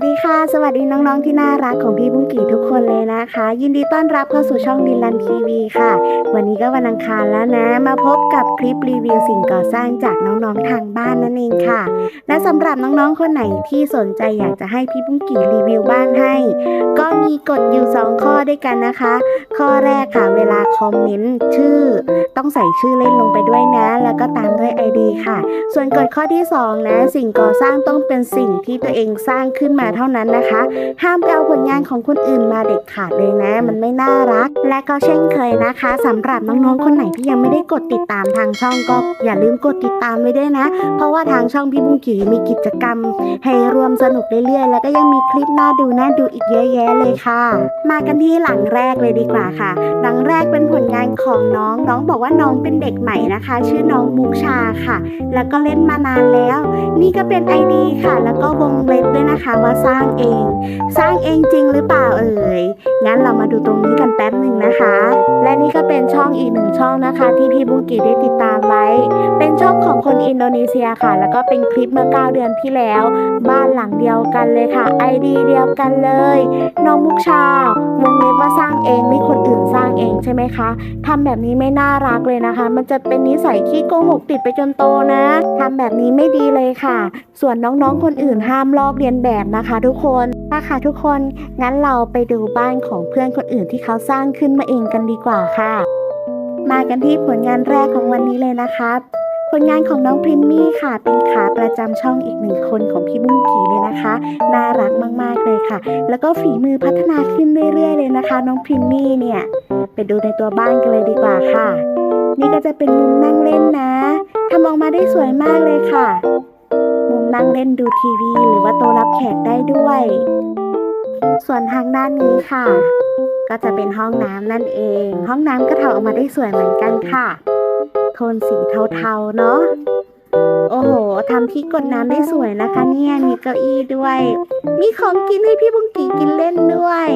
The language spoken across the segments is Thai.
วัสดีค่ะ สวัสดีน้องๆที่น่ารักของพี่บุ้งกี่ทุกคนเลยนะคะ ยินดีต้อนรับเข้าสู่ช่องดินลันทีวีค่ะ วันนี้ก็วันอังคารแล้วนะ มาพบกับคลิปรีวิวสิ่งก่อสร้างจากน้องๆทางบ้านนั่นเองค่ะ และสำหรับน้องๆคนไหนที่สนใจอยากจะให้พี่บุ้งกี่รีวิวบ้านให้ ก็มีกฎอยู่ 2 ข้อด้วยกันนะคะ ข้อแรกค่ะ เวลาคอมเมนต์ชื่อ ต้องใส่ชื่อเล่นลงไปด้วยนะ แล้วก็ตามด้วย ID ค่ะ ส่วนกฎข้อที่ 2 นะ สิ่งก่อสร้างต้องเป็นสิ่งที่ตัวเองสร้างขึ้นมาเท่านั้นนะคะ ห้ามไปเอาผลงานของคนอื่นมาเด็ดขาดเลยนะ มันไม่น่ารัก และก็เช่นเคยนะคะสำหรับน้องๆคนไหนที่ยังไม่ได้กดติดตามทางช่องก็อย่าลืมกดติดตามไว้ด้วยนะ เพราะว่าทางช่องพี่บุ้งกีมีกิจกรรม ให้รวมสนุกเรื่อยๆ แล้วก็ยังมีคลิปน่าดูน่าดูอีกเยอะแยะเลยค่ะ มากันที่หลังแรกเลยดีกว่าค่ะหลังแรกเป็นผลงานของน้อง น้องบอกว่าน้องเป็นเด็กใหม่นะคะ ชื่อน้องมุกชาค่ะ แล้วก็เล่นมานานแล้ว นี่ก็เป็นไอดีค่ะ แล้วก็วงเล็บด้วยนะคะว่าสร้างเอง สร้างเองจริงหรือเปล่าเอ่ยงั้นเรามาดูตรงนี้กันแป๊บหนึ่งนะคะ และนี่ก็เป็นช่องอีกหนึ่งช่องนะคะ ที่พี่บุงกีได้ติดตามไว้ เป็นช่องของคนอินโดนีเซียค่ะ แล้วก็เป็นคลิปเมื่อ 9 เดือนที่แล้ว บ้านหลังเดียวกันเลยค่ะ ID เดียวกันเลยน้องมุกชาวงเล็บว่าสร้างเองนี่คนอื่นสร้างเองใช่ไหมคะทำแบบนี้ไม่น่ารักเลยนะคะ มันจะเป็นนิสัยขี้โกหกติดไปจนโตนะทำแบบนี้ไม่ดีเลยค่ะ ส่วนน้องๆคนอื่นห้ามลอกเรียนแบบนะคะ ทุกคน นะค่ะทุกคน งั้นเราไปดูบ้านของเพื่อนคนอื่นที่เขาสร้างขึ้นมาเองกันดีกว่าค่ะ มากันที่ผลงานแรกของวันนี้เลยนะคะผลงานของน้องพริมมี่ค่ะ เป็นขาประจำช่องอีกหนึ่งคนของพี่บุ้งกีเลยนะคะ น่ารักมากๆเลยค่ะ แล้วก็ฝีมือพัฒนาขึ้นเรื่อยๆเลยนะคะ น้องพริมมี่เนี่ยไปดูในตัวบ้านกันเลยดีกว่าค่ะ นี่ก็จะเป็นมุมนั่งเล่นนะทำออกมาได้สวยมากเลยค่ะ นั่งเล่นดูทีวี หรือว่าโต๊ะรับแขกได้ด้วย ส่วนทางด้านนี้ค่ะ ก็จะเป็นห้องน้ำนั่นเอง ห้องน้ำก็ทำออกมาได้สวยเหมือนกันค่ะ โทนสีเทาๆเนาะโอ้โหทำที่กดน้ำได้สวยนะคะ เนี่ยมีเก้าอี้ด้วย มีของกินให้พี่บุงกีกินเล่นด้วย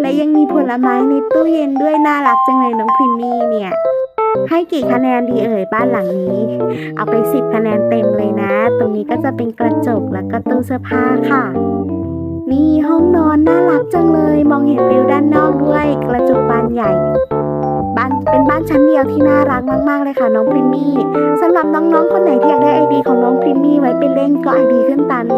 และยังมีผลไม้ในตู้เย็นด้วยน่ารักจังเลยน้องพริมมี่เนี่ย ให้กี่คะแนนดีเอ่ยบ้านหลังนี้ เอาไป 10 คะแนนเต็มเลยนะ ตรงนี้ก็จะเป็นกระจกแล้วก็ตู้เสื้อผ้าค่ะ นี่ห้องนอนน่ารักจังเลย มองเห็นวิวด้านนอกด้วย กระจกบานใหญ่บ้านเป็นบ้านชั้นเดียวที่น่ารักมากๆเลยค่ะน้องพริมมี่สำหรับน้องๆคนไหนที่อยากได้ไอดีของน้องพริมมี่ไว้เป็นเล่นก็ไอดีขึ้นตามนี้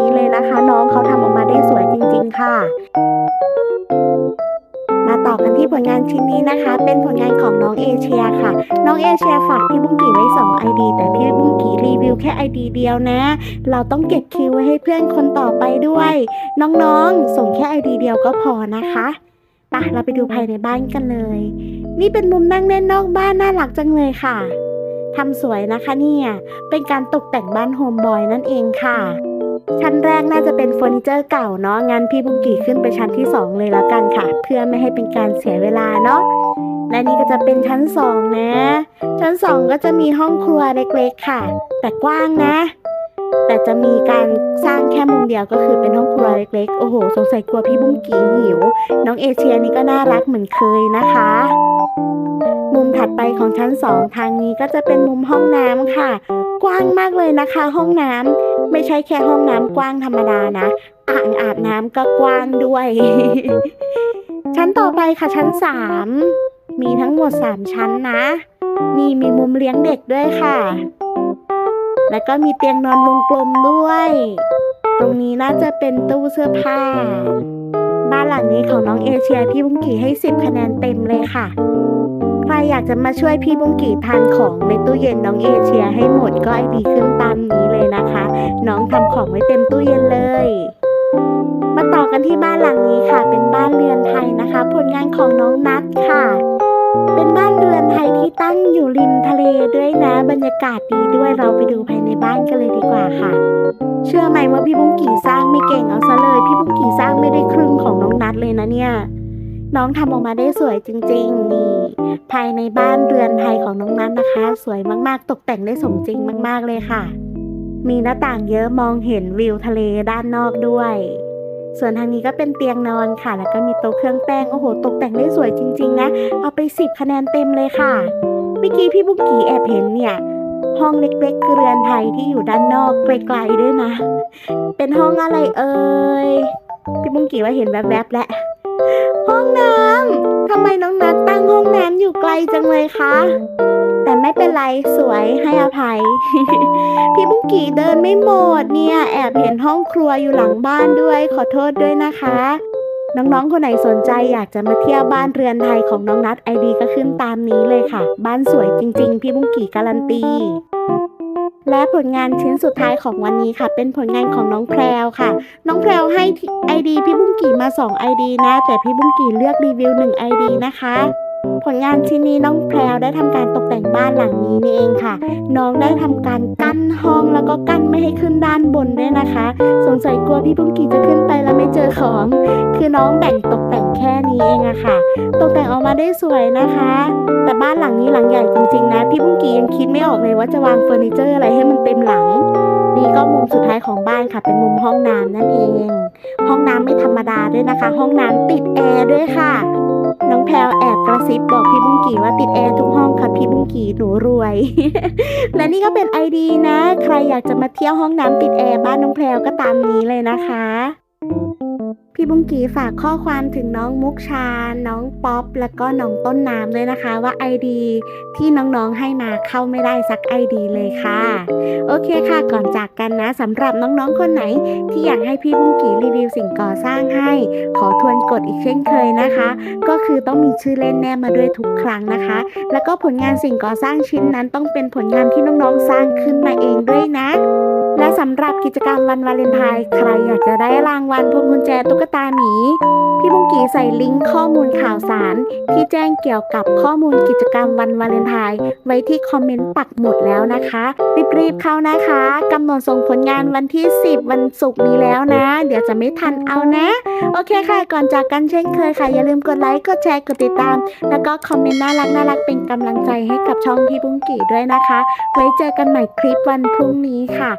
ต่อกันที่ผลงานชิ้นนี้นะคะ เป็นผลงานของน้องเอเชียค่ะ น้องเอเชียฝากพี่บุ้งกีไว้2 ID แต่พี่บุ้งกีรีวิวแค่ ID เดียวนะ เราต้องเก็บคิวไว้ให้เพื่อนคนต่อไปด้วย น้องๆ ส่งแค่ ID เดียวก็พอนะคะปะเราไปดูภายในบ้านกันเลย นี่เป็นมุมนั่งเล่นนอกบ้านน่ารักจังเลยค่ะทำสวยนะคะเนี่ย เป็นการตกแต่งบ้านโฮมบอยนั่นเองค่ะ ชั้นแรกน่าจะเป็นเฟอร์นิเจอร์เก่าเนาะงั้นพี่บุ้งกี่ขึ้นไปชั้นที่ 2 เลยแล้วกันค่ะ เพื่อไม่ให้เป็นการเสียเวลาเนาะและนี่ก็จะเป็นชั้น 2 นะ ชั้น 2 ก็จะมีห้องครัวเล็กๆค่ะ แต่กว้างนะ แต่จะมีการสร้างแค่มุมเดียวก็คือเป็นห้องครัวเล็กๆ โอ้โห สงสัยกลัวพี่บุ้งกี่หิว น้องเอเชียนี่ก็น่ารักเหมือนเคยนะคะ มุมถัดไปของชั้น 2 ทางนี้ก็จะเป็นมุมห้องน้ำค่ะ กว้างมากเลยนะคะ ห้องน้ำ ไม่ใช่แค่ห้องน้ำกว้างธรรมดานะ อ่างอาบน้ำก็กว้างด้วย ชั้นต่อไปค่ะชั้น3มีทั้งหมด3ชั้นนะ นี่มีมุมเลี้ยงเด็กด้วยค่ะ แล้วก็มีเตียงนอนวงกลมด้วย ตรงนี้น่าจะเป็นตู้เสื้อผ้า บ้านหลังนี้ของน้องเอเชียพี่บุ้งกี่ให้10คะแนนเต็มเลยค่ะใครอยากจะมาช่วยพี่บุ้งกี่ทานของในตู้เย็นน้องเอเชียให้หมดก็ไอดีขึ้นตามนี้ นะคะ น้องทำของไว้เต็มตู้เย็นเลย มาต่อกันที่บ้านหลังนี้ค่ะ เป็นบ้านเรือนไทยนะคะ ผลงานของน้องนัทค่ะ เป็นบ้านเรือนไทยที่ตั้งอยู่ริมทะเลด้วยนะ บรรยากาศดีด้วยเราไปดูภายในบ้านกันเลยดีกว่าค่ะ เชื่อไหมว่าพี่บุ้งกี่สร้างไม่เก่งเอาซะเลย พี่บุ้งกี่สร้างไม่ได้ครึ่งของน้องนัทเลยนะเนี่ยน้องทำออกมาได้สวยจริงๆ นี่ ภายในบ้านเรือนไทยของน้องนัทนะคะ สวยมากๆ ตกแต่งได้สมจริงมาก ๆ เลยค่ะ มีหน้าต่างเยอะมองเห็นวิวทะเลด้านนอกด้วย ส่วนทางนี้ก็เป็นเตียงนอนค่ะ แล้วก็มีโต๊ะเครื่องแป้ง โอ้โห ตกแต่งได้สวยจริง ๆ นะ เอาไป 10 คะแนนเต็มเลยค่ะ เมื่อกี้พี่บุกกี้แอบเห็นเนี่ยห้องเล็กๆเรือนไทยที่อยู่ด้านนอกไกลๆด้วยนะ เป็นห้องอะไรเอ่ย พี่บุ้งกี่ว่าเห็นแวบๆแล้ว ห้องน้ำทำไมน้องนัดตั้งห้องน้ำอยู่ไกลจังเลยคะ ไม่เป็นไรสวยให้อภัย พี่บุ้งกี่เดินไม่หมดเนี่ย แอบเห็นห้องครัวอยู่หลังบ้านด้วย ขอโทษด้วยนะคะ น้องๆ คนไหนสนใจอยากจะมาเที่ยวบ้านเรือนไทยของน้องนัดไอดีก็ขึ้นตามนี้เลยค่ะ บ้านสวยจริง ๆ พี่บุ้งกี่การันตีและผลงานชิ้นสุดท้ายของวันนี้ค่ะ เป็นผลงานของน้องแพรวค่ะ น้องแพรวให้ไอดีพี่บุ้งกี่มา2 ID นะ แต่พี่บุ้งกี่เลือกรีวิว1 ID นะคะ ผลงานชิ้นนี้น้องแพรวได้ทำการตกแต่งบ้านหลังนี้นี่เองค่ะ น้องได้ทำการกั้นห้องแล้วก็กั้นไม่ให้ขึ้นด้านบนด้วยนะคะ สงสัยกลัวพี่บุ้งกีจะขึ้นไปแล้วไม่เจอของ คือน้องแบ่งตกแต่งแค่นี้เองอะค่ะ ตกแต่งออกมาได้สวยนะคะ แต่บ้านหลังนี้หลังใหญ่จริงๆนะพี่บุ้งกียังคิดไม่ออกเลยว่าจะวางเฟอร์นิเจอร์อะไรให้มันเต็มหลัง นี่ก็มุมสุดท้ายของบ้านค่ะ เป็นมุมห้องน้ำนั่นเอง ห้องน้ำไม่ธรรมดาด้วยนะคะ ห้องน้ำติดแอร์ด้วยค่ะ น้องแพลวแอบกระซิบบอกพี่บุ้งกี่ว่าติดแอร์ทุกห้องค่ะพี่บุ้งกี่หนูรวย และนี่ก็เป็นไอดีนะ ใครอยากจะมาเที่ยวห้องน้ำติดแอร์บ้านน้องแพลวก็ตามนี้เลยนะคะ พี่บุ้งกีฝากข้อความถึงน้องมุกชา น้องป๊อป แล้วก็น้องต้นน้ำด้วยนะคะ ว่า ID ที่น้องๆให้มาเข้าไม่ได้สัก ID เลยค่ะ โอเคค่ะก่อนจากกันนะสำหรับน้องๆคนไหน ที่อยากให้พี่บุ้งกีรีวิวสิ่งก่อสร้างให้ ขอทวนกฎอีกเช่นเคยนะคะ ก็คือต้องมีชื่อเล่นแนบมาด้วยทุกครั้งนะคะ แล้วก็ผลงานสิ่งก่อสร้างชิ้นนั้นต้องเป็นผลงานที่น้องๆสร้างขึ้นมาเองด้วยนะ และสำหรับกิจกรรมวันวาเลนไทน์ใครอยากจะได้รางวัลพวงกุญแจตุ๊กตาหมี พี่บุ้งกีใส่ลิงก์ข้อมูลข่าวสาร ที่แจ้งเกี่ยวกับข้อมูลกิจกรรมวันวาเลนไทน์ไว้ที่คอมเมนต์ปักหมุดแล้วนะคะรีบๆเข้านะคะกำหนดส่งผลงานวันที่ 10 วันศุกร์นี้แล้วนะ เดี๋ยวจะไม่ทันเอานะ โอเคค่ะก่อนจากกันเช่นเคยค่ะ อย่าลืมกดไลค์กดแชร์กดติดตาม แล้วก็คอมเมนต์น่ารักน่ารักเป็นกำลังใจให้กับช่องพี่บุ้งกีด้วยนะคะ ไว้เจอกันใหม่คลิปวันพรุ่งนี้ค่ะ